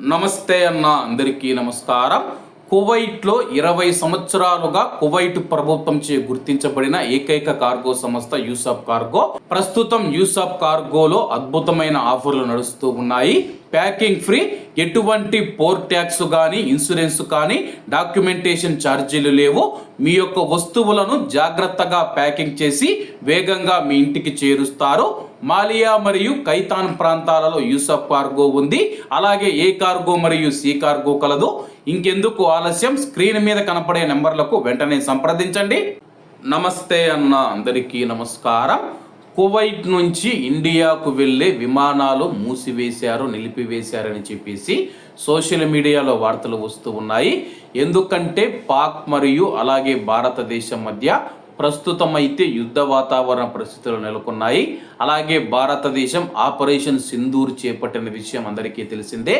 నమస్తే అన్న అందరికీ నమస్కారం. కువైట్లో ఇరవై సంవత్సరాలుగా కువైట్ ప్రభుత్వంచే గుర్తించబడిన ఏకైక కార్గో సంస్థ యూసఫ్ కార్గో. ప్రస్తుతం యూసఫ్ కార్గోలో అద్భుతమైన ఆఫర్లు నడుస్తూ ఉన్నాయి. ప్యాకింగ్ ఫ్రీ ఎటువంటి పోర్ ట్యాక్స్ కానీ ఇన్సూరెన్స్ కానీ డాక్యుమెంటేషన్ ఛార్జీలు లేవు. మీ యొక్క వస్తువులను జాగ్రత్తగా ప్యాకింగ్ చేసి వేగంగా మీ ఇంటికి చేరుస్తారు. మాలియా మరియు కైతాన్ ప్రాంతాలలో యూసఫ్ కార్గో ఉంది. అలాగే ఏ కార్గో మరియు సి కార్గో కలదు. ఇంకెందుకు ఆలస్యం? స్క్రీన్ మీద కనపడే నెంబర్లకు వెంటనే సంప్రదించండి. నమస్తే అన్న అందరికీ నమస్కారం. కువైట్ నుంచి ఇండియాకు వెళ్ళే విమానాలు మూసివేశారు నిలిపివేశారని చెప్పేసి సోషల్ మీడియాలో వార్తలు వస్తూ ఉన్నాయి. ఎందుకంటే పాక్ మరియు అలాగే భారతదేశం మధ్య ప్రస్తుతం అయితే యుద్ధ వాతావరణ పరిస్థితులు నెలకొన్నాయి. అలాగే భారతదేశం ఆపరేషన్ సింధూర్ చేపట్టిన విషయం అందరికీ తెలిసిందే.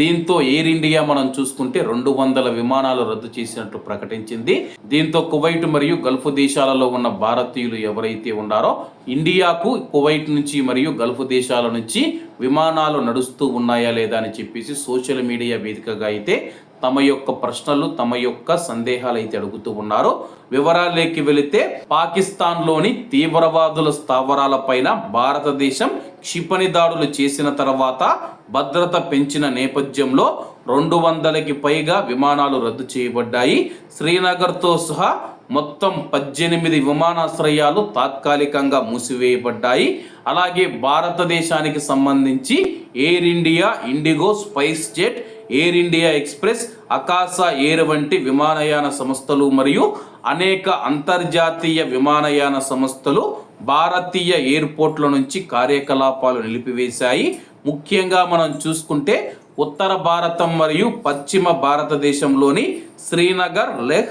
దీంతో ఎయిర్ ఇండియా మనం చూసుకుంటే రెండు వందల విమానాలు రద్దు చేసినట్టు ప్రకటించింది. దీంతో కువైట్ మరియు గల్ఫ్ దేశాలలో ఉన్న భారతీయులు ఎవరైతే ఉన్నారో ఇండియాకు కువైట్ నుంచి మరియు గల్ఫ్ దేశాల నుంచి విమానాలు నడుస్తూ ఉన్నాయా లేదా అని చెప్పేసి సోషల్ మీడియా వేదికగా అయితే తమ యొక్క ప్రశ్నలు తమ యొక్క సందేహాలు అయితే అడుగుతూ ఉన్నారు. వివరాలేకి వెళితే పాకిస్తాన్లోని తీవ్రవాదుల స్థావరాలపైన భారతదేశం క్షిపణి దాడులు చేసిన తర్వాత భద్రత పెంచిన నేపథ్యంలో రెండు వందలకి పైగా విమానాలు రద్దు చేయబడ్డాయి. శ్రీనగర్తో సహా మొత్తం పద్దెనిమిది విమానాశ్రయాలు తాత్కాలికంగా మూసివేయబడ్డాయి. అలాగే భారతదేశానికి సంబంధించి Air India IndiGo SpiceJet Air India Express Akasa Air వంటి విమానయాన సంస్థలు మరియు అనేక అంతర్జాతీయ విమానయాన సంస్థలు భారతీయ ఎయిర్పోర్ట్ల నుంచి కార్యకలాపాలు నిలిపివేశాయి. ముఖ్యంగా మనం చూసుకుంటే ఉత్తర భారతం మరియు పశ్చిమ భారతదేశంలోని శ్రీనగర్ లెహ్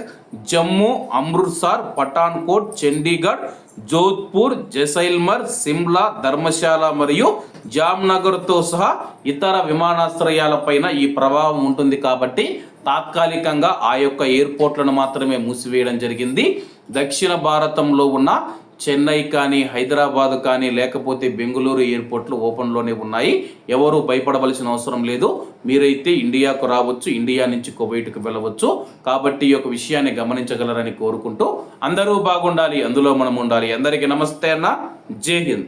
జమ్మూ అమృత్సర్ పఠాన్కోట్ చండీగఢ్ జోధ్పూర్ జైసల్మర్ సిమ్లా ధర్మశాల మరియు జామ్నగర్తో సహా ఇతర విమానాశ్రయాలపైన ఈ ప్రభావం ఉంటుంది కాబట్టి తాత్కాలికంగా ఆ యొక్క ఎయిర్పోర్ట్లను మాత్రమే మూసివేయడం జరిగింది. దక్షిణ భారతంలో ఉన్న చెన్నై కానీ హైదరాబాద్ కానీ లేకపోతే బెంగళూరు ఎయిర్పోర్ట్లు ఓపెన్లోనే ఉన్నాయి. ఎవరు భయపడవలసిన అవసరం లేదు. మీరైతే ఇండియాకు రావచ్చు ఇండియా నుంచి కువైట్కి వెళ్ళవచ్చు. కాబట్టి ఈ యొక్క విషయాన్ని గమనించగలరని కోరుకుంటూ అందరూ బాగుండాలి అందులో మనం ఉండాలి. అందరికీ నమస్తే అన్న. జై హింద్.